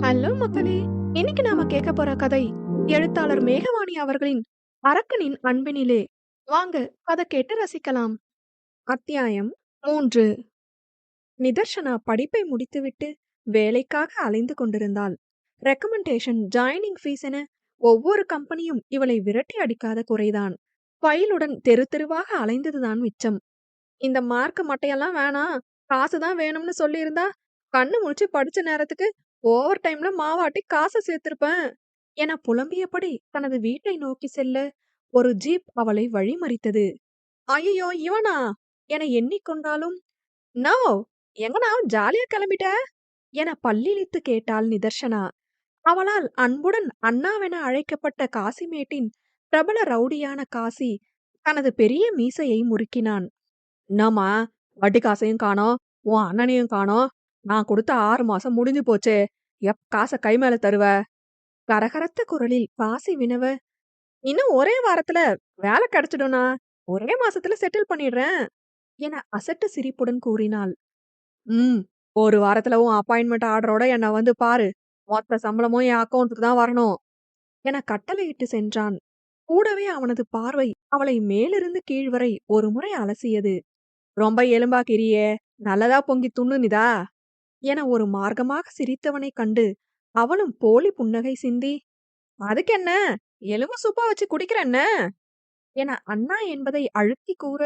Hello மக்களே இன்னைக்கு நாம கேட்க போற கதை எழுத்தாளர் மேகவாணி அவர்களின் அரக்கனின் அன்பினிலே. வாங்க கதை கேட்டு ரசிக்கலாம். அத்தியாயம் மூன்று. நிதர்ஷனா படிப்பை முடித்துவிட்டு வேலைக்காக அலைந்து கொண்டிருந்தாள். ரெக்கமெண்டேஷன் ஜாயினிங் ஃபீஸ் என ஒவ்வொரு கம்பெனியும் இவளை விரட்டி அடிக்காத குறைதான். ஃபைலுடன் தெரு தெருவாக அலைந்ததுதான் மிச்சம். இந்த மார்க் மட்டையெல்லாம் வேணாம் காசுதான் வேணும்னு சொல்லியிருந்தா கண்ணு முழிச்சு படிச்ச நேரத்துக்கு ஓவர் டைம்ல மாவாட்டி காசை சேர்த்திருப்பேன். என புலம்பியபடி தனது வீட்டை நோக்கி செல்ல ஒரு ஜீப் அவளை வழிமறித்தது. ஐயோ இவனா? என எண்ணிக்கொண்டாலும் நோ எங்கனா ஜாலியா கிளம்பிட்ட? என பல்லிழித்து கேட்டாள் நிதர்ஷனா. அவளால் அன்புடன் அண்ணாவென அழைக்கப்பட்ட காசிமேட்டின் பிரபல ரவுடியான காசி தனது பெரிய மீசையை முறுக்கினான். நாமா வட்டி காசையும் காணோம் உன் அண்ணனையும் காணோம் நான் கொடுத்த ஆறு மாசம் முடிஞ்சு போச்சே. எப் காசை கை மேல தருவ? கரகரத்த குரலில் பாசி வினவ இன்னும் ஒரே வாரத்துல வேலை கிடைச்சிடும்னா ஒரே மாசத்துல செட்டில் பண்ணிடுறேன். என அசட்டு சிரிப்புடன் கூறினாள். ம் ஒரு வாரத்துல உன் அப்பாயின்மெண்ட் ஆர்டரோட என்னை வந்து பாரு. மொத்த சம்பளமும் என் அக்கௌண்ட்டுக்கு தான் வரணும். என கட்டளையிட்டு சென்றான். கூடவே அவனது பார்வை அவளை மேலிருந்து கீழ் வரை ஒரு முறை அலசியது. ரொம்ப எலும்பாக்கிறியே. நல்லதா பொங்கி துண்ணுனிதா? என ஒரு மார்க்கமாக சிரித்தவனைக் கண்டு அவளும் போலி புன்னகை சிந்தி அதுக்கென்ன? எலும்பு சூப்பா வச்சு குடிக்கிறன்ன? என அண்ணா என்பதை அழுத்தி கூற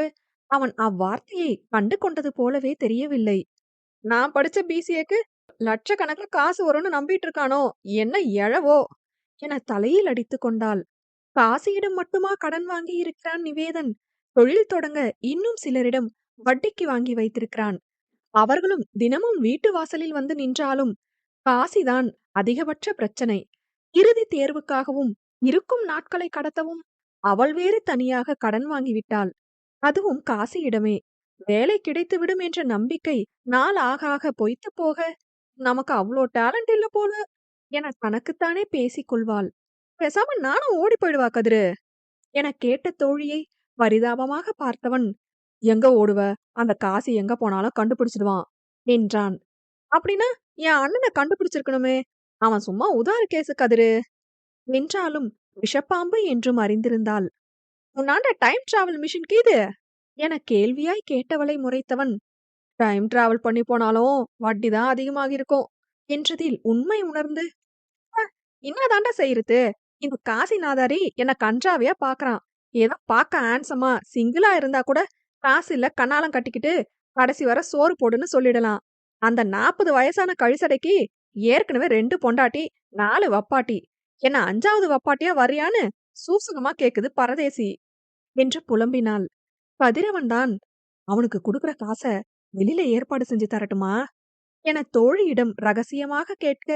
அவன் அவ்வார்த்தையை கண்டு கொண்டது போலவே தெரியவில்லை. நான் படிச்ச பிசிஏக்கு லட்சக்கணக்கில் காசு வரும்னு நம்பிட்டு இருக்கானோ என்ன எழவோ? என தலையில் அடித்து கொண்டாள். காசியிடம் மட்டுமா கடன் வாங்கி இருக்கிறான் நிவேதன்? தொழில் தொடங்க இன்னும் சிலரிடம் வட்டிக்கு வாங்கி வைத்திருக்கிறான். அவர்களும் தினமும் வீட்டு வாசலில் வந்து நின்றாலும் காசிதான் அதிகபட்ச பிரச்சனை. இறுதி தேர்வுக்காகவும் இருக்கும் நாட்களை கடத்தவும் அவள் வேறு தனியாக கடன் வாங்கிவிட்டாள் அதுவும் காசியிடமே. வேலை கிடைத்துவிடும் என்ற நம்பிக்கை நாள் ஆக ஆக பொய்த்து போக நமக்கு அவ்வளோ டேலண்ட் இல்ல போல என தனக்குத்தானே பேசிக் கொள்வாள். பேசாம நானும் ஓடி போயிடுவா கதிரு என கேட்ட தோழியை பரிதாபமாக பார்த்தவன் எங்க ஓடுவ? அந்த காசு எங்க போனாலும் கண்டுபிடிச்சிடுவான் என்றான். அப்படின்னா என் அண்ணனை கண்டுபிடிச்சிருக்கணுமே. அவன் சும்மா உதார கேசு கதிரு என்றாலும் விஷப்பாம்பு என்றும் அறிந்திருந்தாள். உன்னாண்ட டைம் டிராவல் மிஷின் கீது என கேள்வியாய் கேட்டவளை முறைத்தவன். டைம் டிராவல் பண்ணி போனாலும் வட்டி தான் அதிகமாக இருக்கும் என்றதில் உண்மை உணர்ந்து என்னதாண்டா செய்யறது இந்த காசிநாதாரி என்ன கன்றாவியா பாக்குறான். ஏதோ பார்க்க ஆன்சமா சிங்கிளா இருந்தா கூட காசு இல்ல கண்ணாலம் கட்டிக்கிட்டு கடைசி வர சோறு போடுன்னு சொல்லிடலாம். அந்த நாற்பது வயசான கழிசடைக்கு ஏற்கனவே ரெண்டு பொண்டாட்டி நாலு வப்பாட்டி. என்ன அஞ்சாவது வப்பாட்டியா வரியான்னு சூசகமா கேக்குது பரதேசி என்று புலம்பினாள். கதிரவன் தான் அவனுக்கு கொடுக்குற காசை வெளியில ஏற்பாடு செஞ்சு தரட்டுமா? என தோழியிடம் ரகசியமாக கேட்க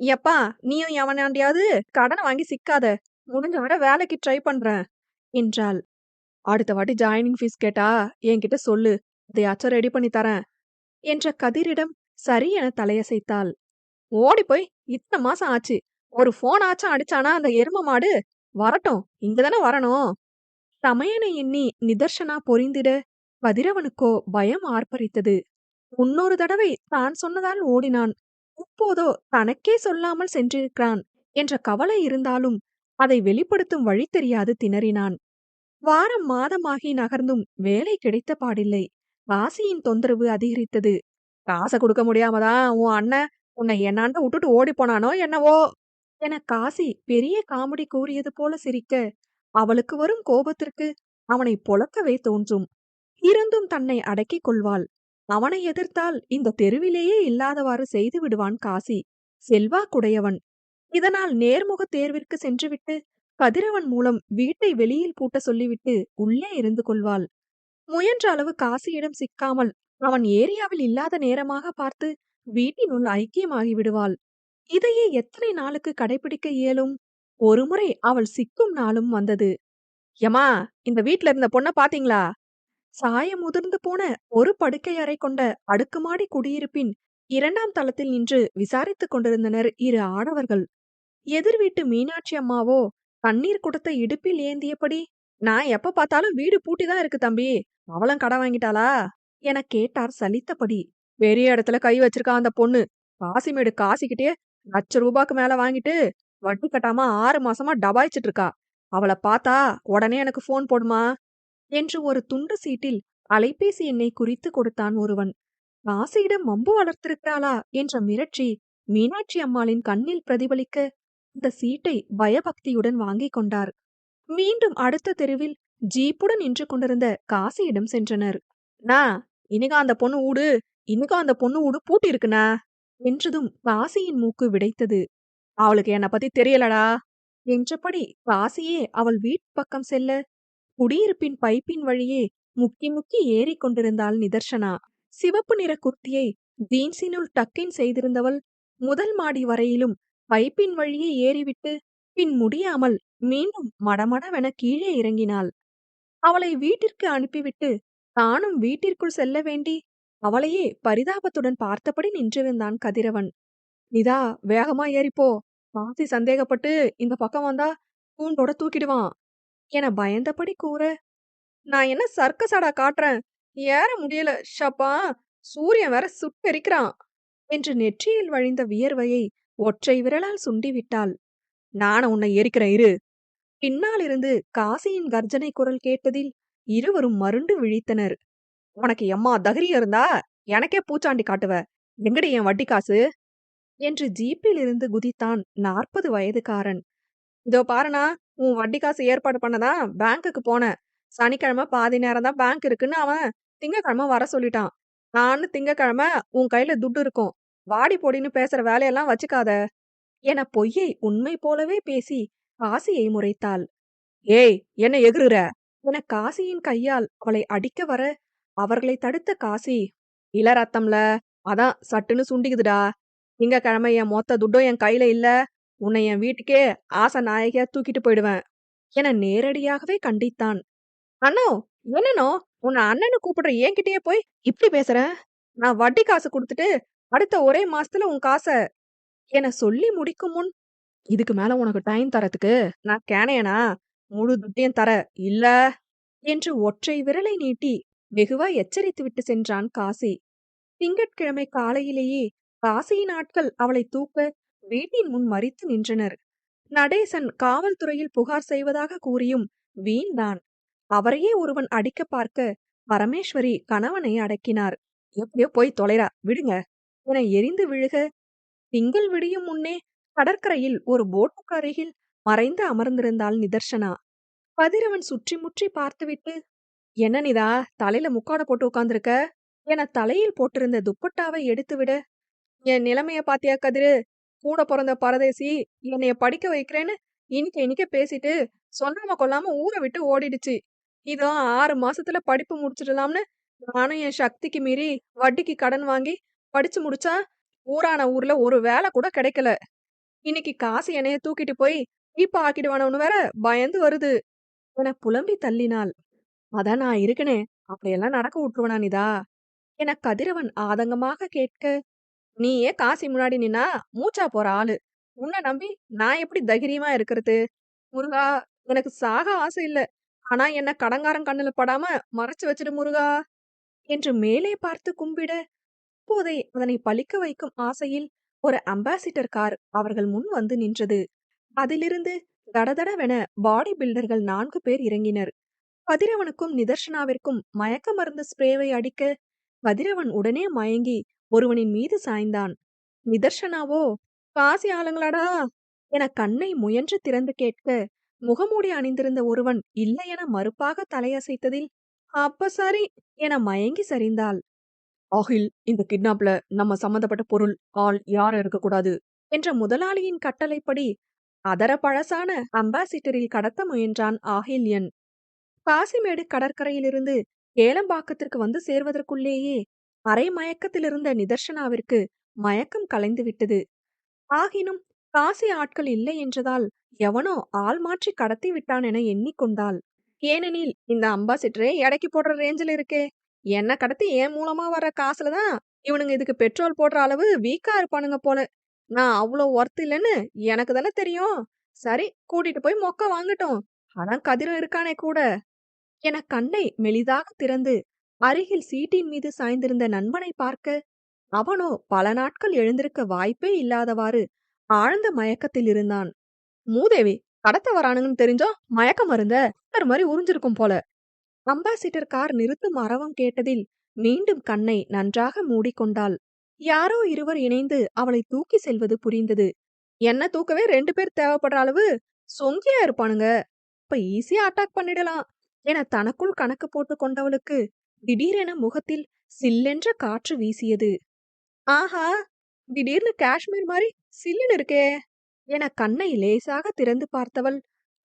எப்பா நீயும் எவனாண்டியாவது கடனை வாங்கி சிக்காத. முடிஞ்ச வர வேலைக்கு ட்ரை பண்றேன் என்றாள். அடுத்த வாட்டி ஜாயினிங் ஃபீஸ் கேட்டா என்கிட்ட சொல்லு அதையாச்சும் ரெடி பண்ணி தரேன் என்ற கதிரிடம் சரி என தலையசைத்தாள். ஓடி போய் இத்தனை மாசம் ஆச்சு ஒரு போன் ஆச்சும் அடிச்சானா அந்த எரும மாடு? வரட்டும் இங்கதானே வரணும். சமயனை எண்ணி நிதர்ஷனா பொறிந்திட கதிரவனுக்கோ பயம் ஆர்ப்பரித்தது. முன்னொரு தடவை தான் சொன்னதால் ஓடினான். இப்போதோ தனக்கே சொல்லாமல் சென்றிருக்கிறான் என்ற கவலை இருந்தாலும் அதை வெளிப்படுத்தும் வழி தெரியாது திணறினான். வாரம் மாதமாகி நகர்ந்தும் வேலை கிடைத்த பாடில்லை. வாசியின் தொந்தரவு அதிகரித்தது. காசை கொடுக்க முடியாமதான் உன் அண்ணன் உன்னை என்னாண்ட விட்டுட்டு ஓடி போனானோ என்னவோ? என காசி பெரிய காமெடி கூறியது போல சிரிக்க அவளுக்கு வரும் கோபத்திற்கு அவனை பொழக்கவே தோன்றும். இருந்தும் தன்னை அடக்கிக் கொள்வாள். அவனை எதிர்த்தால் இந்த தெருவிலேயே இல்லாதவாறு செய்து விடுவான் காசி. செல்வாக்குடையவன். இதனால் நேர்முக தேர்விற்கு சென்றுவிட்டு கதிரவன் மூலம் வீட்டை வெளியில் பூட்ட சொல்லிவிட்டு உள்ளே இருந்து கொள்வாள். முயன்ற அளவு காசியிடம் சிக்காமல் அவன் ஏரியாவில் இல்லாத நேரமாக பார்த்து வீட்டினுள் ஐக்கியமாகி விடுவாள். இதையே எத்தனை நாளுக்கு கடைபிடிக்க இயலும்? ஒருமுறை அவள் சிக்கும் நாளும் வந்தது. யமா இந்த வீட்ல இருந்த பொண்ண பாத்தீங்களா? சாயம் முதிர்ந்து போன ஒரு படுக்கை அறை கொண்ட அடுக்குமாடி குடியிருப்பின் இரண்டாம் தளத்தில் நின்று விசாரித்துக் கொண்டிருந்தனர் இரு ஆடவர்கள். எதிர் வீட்டு மீனாட்சி அம்மாவோ தண்ணீர் குடத்தை இடுப்பில் ஏந்தியபடி நான் எப்ப பார்த்தாலும் வீடு பூட்டி தான் இருக்கு தம்பி. அவளும் கடை வாங்கிட்டாளா? என கேட்டார் சலித்தபடி. பெரிய இடத்துல கை வச்சிருக்கா அந்த பொண்ணு. காசிமேடு காசிக்கிட்டே லட்ச ரூபாய்க்கு மேல வாங்கிட்டு வட்டி கட்டாம ஆறு மாசமா டபாய்ச்சிட்டு இருக்கா. அவளை பார்த்தா உடனே எனக்கு ஃபோன் போடுமா? என்று ஒரு துண்டு சீட்டில் அலைபேசி எண்ணை குறித்து கொடுத்தான் ஒருவன். காசியிடம் மம்பு வளர்த்திருக்கிறாளா? என்ற மிரட்சி மீனாட்சி அம்மாளின் கண்ணில் பிரதிபலிக்க அந்த சீட்டை பயபக்தியுடன் வாங்கிக் கொண்டார். மீண்டும் அடுத்த தெருவில் ஜீப்புடன் நின்று கொண்டிருந்த காசியிடம் சென்றனர். நா இன்னைக்கு அந்த பொண்ணு ஊடு இன்னைக்கும் அந்த பொண்ணு ஊடு பூட்டி இருக்குண்ணா என்றதும் காசியின் மூக்கு விடைத்தது. அவளுக்கு என்னை பத்தி தெரியலடா என்றபடி காசியே அவள் வீட் பக்கம் செல்ல குடியிருப்பின் பைப்பின் வழியே முக்கி முக்கி ஏறிக் கொண்டிருந்தாள் சிவப்பு நிற குர்த்தியை ஜீன்ஸினுள் டக்கின் செய்திருந்தவள் முதல் மாடி வரையிலும் பைப்பின் வழியே ஏறிவிட்டு பின் முடியாமல் மீண்டும் மடமடவென கீழே இறங்கினாள். அவளை வீட்டிற்கு அனுப்பிவிட்டு தானும் வீட்டிற்குள் செல்ல வேண்டி அவளையே பரிதாபத்துடன் பார்த்தபடி நின்றிருந்தான் கதிரவன். நிதா வேகமா ஏறிப்போ. பாசி சந்தேகப்பட்டு இந்த பக்கம் வந்தா கூண்டோட தூக்கிடுவான் என பயந்தபடி கூற நான் என்ன சர்க்கஸாடா காட்டுறேன்? ஏற முடியல. ஷப்பா சூரியன் வேற சுட்டெரிக்கிறான் என்று நெற்றியில் வழிந்த வியர்வையை ஒற்றை விரலால் சுண்டிவிட்டாள். நானும் உன்னை எரிக்கிறேன் இரு. பின்னாலிருந்து காசியின் கர்ஜனை குரல் கேட்டதில் இருவரும் மருண்டு விழித்தனர். உனக்கு எம்மா தகிரியம் இருந்தா எனக்கே பூச்சாண்டி காட்டுவ. எங்கடி என் வட்டி காசு? என்று ஜீப்பில் இருந்து குதித்தான் நாற்பது வயதுக்காரன். இதோ பாருண்ணா உன் வட்டி காசு ஏற்பாடு பண்ணதான் பேங்க்குக்கு போனேன் சனிக்கிழமை பாதி நேரம் தான் பேங்க் இருக்குன்னு அவன் திங்கக்கிழமை வர சொல்லிட்டான். நானு திங்கக்கிழமை உன் கையில துட்டு இருக்கும். வாடி பொடின்னு பேசுற வேலையெல்லாம் வச்சுக்காத. என பொய்யை உண்மை போலவே பேசி காசியை முறைத்தாள். ஏய் என்ன எகிருற என காசியின் கையால் அவளை அடிக்க வர அவர்களை தடுத்த காசி இள ரத்தம்ல அதான் சட்டுன்னு சுண்டிக்குதுடா. திங்கக்கிழமை என் மொத்த துட்டும் என் கையில இல்ல. உன்னை என் வீட்டுக்கே ஆசை நாயகியா தூக்கிட்டு போயிடுவேன். என நேரடியாகவே கண்டித்தான். அண்ணோ என்னனோ உன்னை அண்ணனு கூப்பிடுற என்கிட்டயே போய் இப்படி பேசுற? நான் வட்டி காசு கொடுத்துட்டு அடுத்த ஒரே மாசத்துல உன் காசை என சொல்லி முடிக்கும் முன் இதுக்கு மேல உனக்கு டைம் தரத்துக்கு நான் கேனையனா முழு துட்டியம் தர. இல்ல என்று ஒற்றை விரலை நீட்டி வெகுவா எச்சரித்து விட்டு சென்றான் காசி. திங்கட்கிழமை காலையிலேயே காசியின் ஆட்கள் அவளை தூக்க வீட்டின் முன் மறித்து நின்றனர். நடேசன் காவல்துறையில் புகார் செய்வதாக கூறியும் வீண்தான். அவரையே ஒருவன் அடிக்க பார்க்க பரமேஸ்வரி கணவனை அடக்கினார். எப்படியோ போய் தொலைரா விடுங்க. என எரிந்து விழுக. திங்கள் விடியும் முன்னே கடற்கரையில் ஒரு போட்டுக்கு அருகில் மறைந்து அமர்ந்திருந்தாள் நிதர்ஷனா. கதிரவன் சுற்றி முற்றி பார்த்துவிட்டு என்ன நிதா தலையில முக்காட போட்டு உட்கார்ந்துருக்க என தலையில் போட்டிருந்த துப்பட்டாவை எடுத்துவிட. என் நிலைமைய பாத்தியா கதிரு? கூட பிறந்த பரதேசி என்னைய படிக்க வைக்கிறேன்னு இனிக்க இனிக்க பேசிட்டு சொல்லாம கொல்லாம ஊரை விட்டு ஓடிடுச்சு. இதோ ஆறு மாசத்துல படிப்பு முடிச்சிடலாம்னு நானும் என் சக்திக்கு மீறி வட்டிக்கு கடன் வாங்கி படிச்சு முடிச்சா ஊரான ஊர்ல ஒரு வேலை கூட கிடைக்கல. இன்னைக்கு காசு என்னைய தூக்கிட்டு போய் இப்ப ஆக்கிடுவானவனு வேற பயந்து வருது. என புலம்பி தள்ளினாள். அதான் நான் இருக்கனே அப்படியெல்லாம் நடக்க விட்டுருவனா நிதா? என கதிரவன் ஆதங்கமாக கேட்க நீயே காசி முன்னாடி நின்னா மூச்சா போற ஆளு. உன்னை நம்பி நான் எப்படி தைரியமா இருக்கிறது? முருகா எனக்கு சாக ஆசை இல்ல. ஆனா என்ன கடங்காரன் கண்ணுல படாம மறைச்சு வச்சிடு முருகா என்று மேலே பார்த்து கும்பிட அப்போதே அதனை பழிக்க வைக்கும் ஆசையில் ஒரு அம்பாசிடர் கார் அவர்கள் முன் வந்து நின்றது. அதிலிருந்து தடதடவென பாடி பில்டர்கள் நான்கு பேர் இறங்கினர். கதிரவனுக்கும் நிதர்ஷனாவிற்கும் மயக்க மருந்து ஸ்ப்ரேவை அடிக்க கதிரவன் உடனே மயங்கி ஒருவனின் மீது சாய்ந்தான். நிதர்ஷனாவோ காசி ஆளுங்களாடா என கண்ணை முயன்று திறந்து கேட்க முகமூடி அணிந்திருந்த ஒருவன் இல்லை என மறுப்பாக தலையசைத்ததில் அப்ப சரி என மயங்கி சரிந்தாள். ஆகில் இந்த கிட்னாப்ல நம்ம சம்பந்தப்பட்ட பொருள் ஆள் யாரும் இருக்கக்கூடாது என்ற முதலாளியின் கட்டளைப்படி அதர பழசான அம்பாசிட்டரில் கடத்த முயன்றான் ஆகில்யன் காசிமேடு கடற்கரையிலிருந்து ஏலம்பாக்கத்திற்கு வந்து சேர்வதற்குள்ளேயே அரை மயக்கத்திலிருந்த நிதர்ஷனாவிற்கு மயக்கம் கலைந்து விட்டது ஆகினும் காசி ஆட்கள் இல்லை என்றதால் எவனோ ஆள் மாற்றி கடத்தி விட்டான் என எண்ணிக்கொண்டாள். ஏனெனில் இந்த அம்பாசிடரே எடைக்கு போடுற ரேஞ்சில் இருக்கே. என்ன கடத்தி என் மூலமா வர காசுல தான் இவனுங்க இதுக்கு பெட்ரோல் போடுற அளவு வீக்கா இருப்பானுங்க போல. நான் அவ்வளோ ஒர்த்து இல்லைன்னு எனக்கு தானே தெரியும். சரி கூட்டிட்டு போய் மொக்க வாங்கட்டும். ஆனால் கதிரும் இருக்கானே கூட. என கண்ணை மெலிதாக திறந்து அருகில் சீட்டின் மீது சாய்ந்திருந்த நண்பனை பார்க்க அவனோ பல நாட்கள் எழுந்திருக்க வாய்ப்பே இல்லாதவாறு ஆழ்ந்த மயக்கத்தில் இருந்தான். மூதேவி கடத்த வரானுங்கன்னு தெரிஞ்சோம் மயக்க மருந்த? ஒரு மாதிரி உறிஞ்சிருக்கும் போல. அம்பாசிடர் கார் நிறுத்தும் அரவம் கேட்டதில் மீண்டும் கண்ணை நன்றாக மூடிக்கொண்டாள். யாரோ இருவர் இணைந்து அவளை தூக்கி செல்வது புரிந்தது. என்ன தூக்கவே ரெண்டு பேர் தேவைப்படுற அளவு? சொங்கியா இருப்பானுங்க. இப்ப ஈஸியா அட்டாக் பண்ணிடலாம் என தனக்குள் கணக்கு போட்டு கொண்டவளுக்கு திடீரென முகத்தில் சில்லென்ற காற்று வீசியது. ஆஹா திடீர்னு காஷ்மீர் மாதிரி சில்லுன்னு இருக்கே என கண்ணை லேசாக திறந்து பார்த்தவள்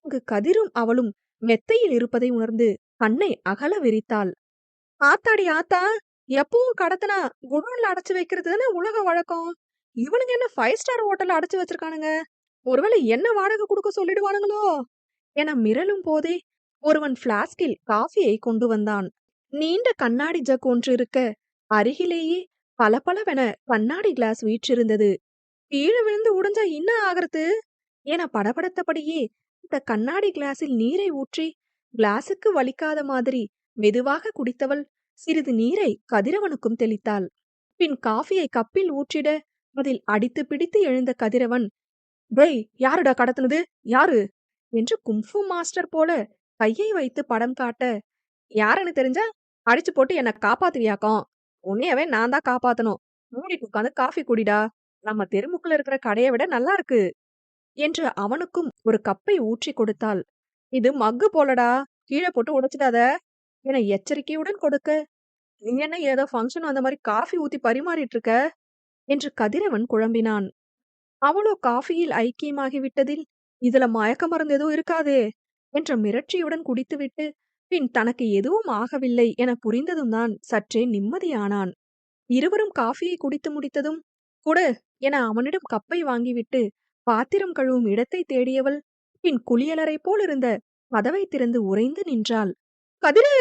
அங்கு கதிரும் அவளும் மெத்தையில் இருப்பதை உணர்ந்து கண்ணை அகல விரித்தாள். ஆத்தாடி ஆத்தா எப்பவும் கடத்தினா குடோன்ல அடைச்சு வைக்கிறது தானே உலக வழக்கம்? இவனுங்க என்ன ஃபைவ் ஸ்டார் ஹோட்டல்ல அடைச்சு வச்சிருக்கானுங்க? ஒருவேளை என்ன வாடகை கொடுக்க சொல்லிடுவானுங்களோ? என மிரளும் போதே ஒருவன் பிளாஸ்கில் காஃபியை கொண்டு வந்தான். நீண்ட கண்ணாடி ஜக் ஒன்று இருக்க அருகிலேயே பளபளவென கண்ணாடி கிளாஸ் வீற்றிருந்தது. கீழே விழுந்து உடைஞ்சா என்ன ஆகிறது? என படபடத்தபடியே இந்த கண்ணாடி கிளாஸில் நீரை ஊற்றி கிளாஸுக்கு வலிக்காத மாதிரி மெதுவாக குடித்தவள் சிறிது நீரை கதிரவனுக்கும் தெளித்தாள். பின் காஃபியை கப்பில் ஊற்றிட அதில் அடித்து பிடித்து எழுந்த கதிரவன் டேய் யாருடா கடத்துனது? யாரு? என்று கும்ஃபு மாஸ்டர் போல கையை வைத்து படம் காட்ட யாருன்னு தெரிஞ்சா அடிச்சு போட்டு என்னை காப்பாத்துவியாக்கம். உன்னையவே நான் தான் காப்பாத்தணும். மூடிட்டு உட்காந்து காஃபி குடிடா. நம்ம தெருமுக்குல இருக்கிற கடையை விட நல்லா இருக்கு. என்று அவனுக்கும் ஒரு கப்பை ஊற்றி கொடுத்தாள். இது மக்கு போலடா. கீழே போட்டு உடைச்சிடாத. என எச்சரிக்கையுடன் கொடுக்க. நீ என்ன ஏதோ ஃபங்க்ஷன் அந்த மாதிரி காஃபி ஊத்தி பரிமாறிட்டு இருக்க என்று கதிரவன் குழம்பினான். அவளோ காஃபியில் ஐக்கியமாகி விட்டதில் இதுல மயக்க மருந்து எதுவும் இருக்காதே என்ற மிரட்சியுடன் குடித்துவிட்டு பின் தனக்கு எதுவும் ஆகவில்லை என புரிந்ததும் தான் சற்றே நிம்மதியானான். இருவரும் காஃபியை குடித்து முடித்ததும் குடு என அவனிடம் கப்பை வாங்கிவிட்டு பாத்திரம் கழுவும் இடத்தை தேடியவள் பின் குளியலறை போலிருந்த கதவை திறந்து உறைந்து நின்றாள். கதிரு!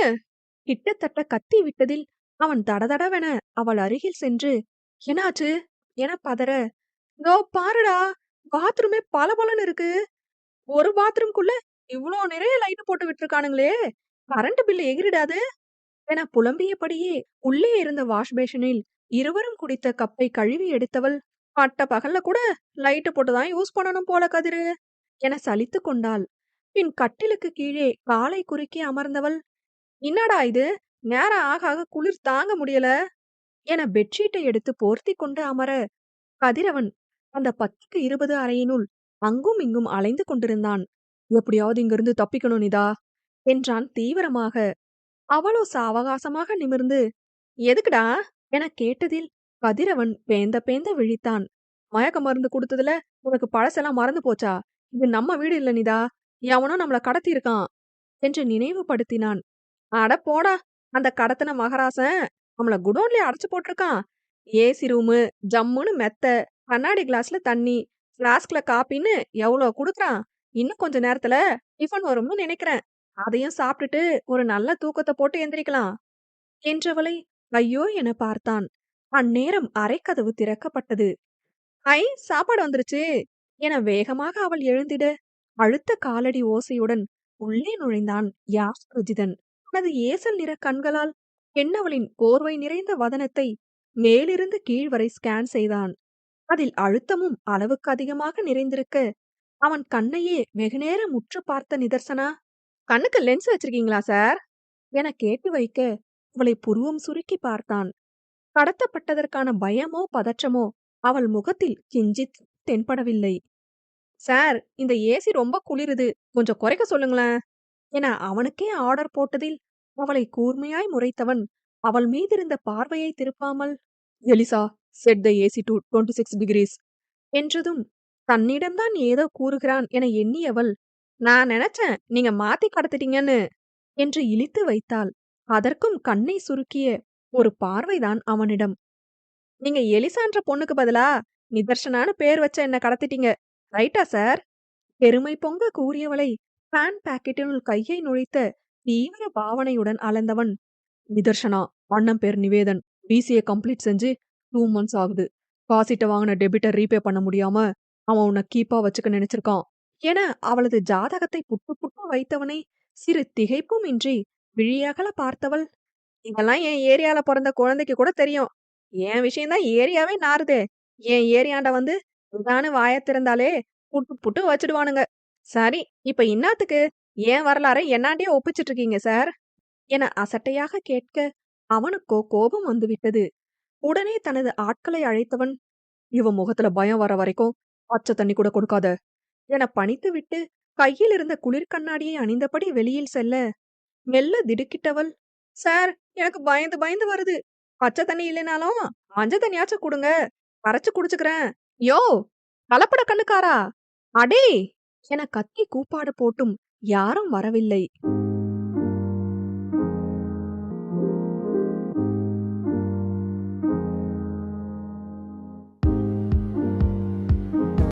கிட்டத்தட்ட கத்தி விட்டதில் அவன் தடதடவென அவள் அருகில் சென்று என்னாச்சு? என பதற இதோ பாருடா பாத்ரூமே பல பளபளன்னு இருக்கு. ஒரு பாத்ரூம்குள்ள இவ்ளோ நிறைய லைட் போட்டு விட்டுருக்கானுங்களே கரண்ட் பில் எகிரிடாது? என புலம்பியபடியே உள்ளே இருந்த வாஷ் பேஷனில் இருவரும் குடித்த கப்பை கழுவி எடுத்தவள் பட்ட பகல்ல கூட லைட்டு போட்டுதான் யூஸ் பண்ணணும் போல கதிரு! என சலித்து கொண்டாள். பின் கட்டிலுக்கு கீழே காலை குறுக்கி அமர்ந்தவள் என்னடா இது? நேரம் ஆக ஆக குளிர் தாங்க முடியல என பெட்ஷீட்டை எடுத்து போர்த்தி கொண்டு அமர கதிரவன் அந்த பத்துக்கு இருபது அறையினுள் அங்கும் இங்கும் அலைந்து கொண்டிருந்தான். எப்படியாவது இங்கிருந்து தப்பிக்கணும் நிதா என்றான் தீவிரமாக. அவளோ சாவகாசமாக நிமிர்ந்து எதுக்குடா? என கேட்டதில் கதிரவன் பேந்த பேந்த விழித்தான். மயக்க மருந்து கொடுத்ததுல உனக்கு பழசெல்லாம் மறந்து போச்சா? இது நம்ம வீடு இல்ல நிதா. எவனோ நம்மள கடத்தி இருக்கான் என்று நினைவுபடுத்தினான். அட போடா அந்த கடத்தின மகராசன் நம்மள குடோன்லயே அடைச்சு போட்டிருக்கான். ஏசி ரூமு ஜம்முன்னு மெத்த கண்ணாடி கிளாஸ்ல தண்ணி ஃப்ளாஸ்க்ல காப்பின்னு எவ்வளோ குடுக்குறான்? இன்னும் கொஞ்ச நேரத்துல டிஃபன் வரும்னு நினைக்கிறேன். அதையும் சாப்பிட்டுட்டு ஒரு நல்ல தூக்கத்தை போட்டு எந்திரிக்கலாம் என்றவளை ஐயோ என பார்த்தான். அந்நேரம் அரைக்கதவு திறக்கப்பட்டது. ஐ சாப்பாடு வந்துருச்சு. என வேகமாக அவள் எழுந்திட அழுத்த காலடி ஓசையுடன் உள்ளே நுழைந்தான் யாஸ் ருஜிதன் தனது ஏசல் நிற கண்களால் பெண்ணவளின் போர்வை நிறைந்த வதனத்தை மேலிருந்து கீழ் வரை ஸ்கேன் செய்தான். அதில் அழுத்தமும் அளவுக்கு அதிகமாக நிறைந்திருக்க அவன் கண்ணையே வெகுநேரம் உற்று பார்த்த நிதர்சனா கண்ணுக்கு லென்ஸ் வச்சிருக்கீங்களா சார் என கேட்டு வைக்க அவளை புருவம் சுருக்கி பார்த்தான். கடத்தப்பட்டதற்கான பயமோ பதற்றமோ அவள் முகத்தில் கிஞ்சித் தென்படவில்லை. சார் இந்த ஏசி ரொம்ப குளிருது. கொஞ்சம் குறைக்க சொல்லுங்களேன். என அவனுக்கே ஆர்டர் போட்டதில் அவளை கூர்மையாய் முறைத்தவன். அவள் மீதிருந்த பார்வையை திருப்பாமல் Elisa set the AC to twenty six degrees என்றதும் தன்னிடம்தான் ஏதோ கூறுகிறான் என எண்ணியவள் நான் நினைச்சேன் நீங்க மாத்தி கடத்திட்டீங்கன்னு என்று இழித்து வைத்தாள். அதற்கும் கண்ணை சுருக்கிய ஒரு பார்வைதான் அவனிடம். நீங்க எலிசான்ற பொண்ணுக்கு பதிலா? நிதர்ஷனான பேர் வச்ச என்ன கடத்திட்டீங்க? ரைட்டா சார்? பெருமை பொங்க கூறியவளை பேன் பாக்கெட்டினுள் கையை நுழைத்த தீவிர பாவனையுடன் அலைந்தவன் நிதர்ஷனா. அண்ணன் பேர் நிவேதன். பிசிஏ கம்ப்ளீட் செஞ்சு டூ மந்த்ஸ் ஆகுது. காசிட்ட வாங்கின டெபிட்டை ரீபே பண்ண முடியாம அவன் உன்னை கீப்பா வச்சுக்க நினைச்சிருக்கான் என அவளது ஜாதகத்தை புட்டு புட்டு வைத்தவனை சிறு திகைப்பும் இன்றி விழியகல பார்த்தவள் இதெல்லாம் என் ஏரியால பிறந்த குழந்தைக்கு கூட தெரியும். என் விஷயம்தான் ஏரியாவே நாறுதே. என் ஏரியாண்ட வந்து இதான்னு வாயத் திறந்தாலே புட்டு புட்டு வச்சிடுவானுங்க. சரி, இப்ப இன்னாத்துக்கு என் வரலாற என்னாண்டே ஒப்பிச்சிட்டு இருக்கீங்க சார்? என அசட்டையாக கேட்க, அவனுக்கோ கோபம் வந்துவிட்டது. உடனே தனது ஆட்களை அழைத்தவன், இவன் முகத்துல பயம் வர வரைக்கும் பச்சை தண்ணி கூட கொடுக்காத என பணித்துவிட்டு கையில் இருந்த குளிர் கண்ணாடியை அணிந்தபடி வெளியில் செல்ல, மெல்ல திடுக்கிட்டவள், சார் எனக்கு பயந்து பயந்து வருது. பச்சை தண்ணி இல்லைனாலும் மஞ்சள் தண்ணியாச்சும் குடுங்க. கரைச்சு குடிச்சுக்கிறேன். யோ கலப்பட கண்ணுக்காரா? அடே என கத்தி கூப்பாடு போட்டும் யாரும் வரவில்லை.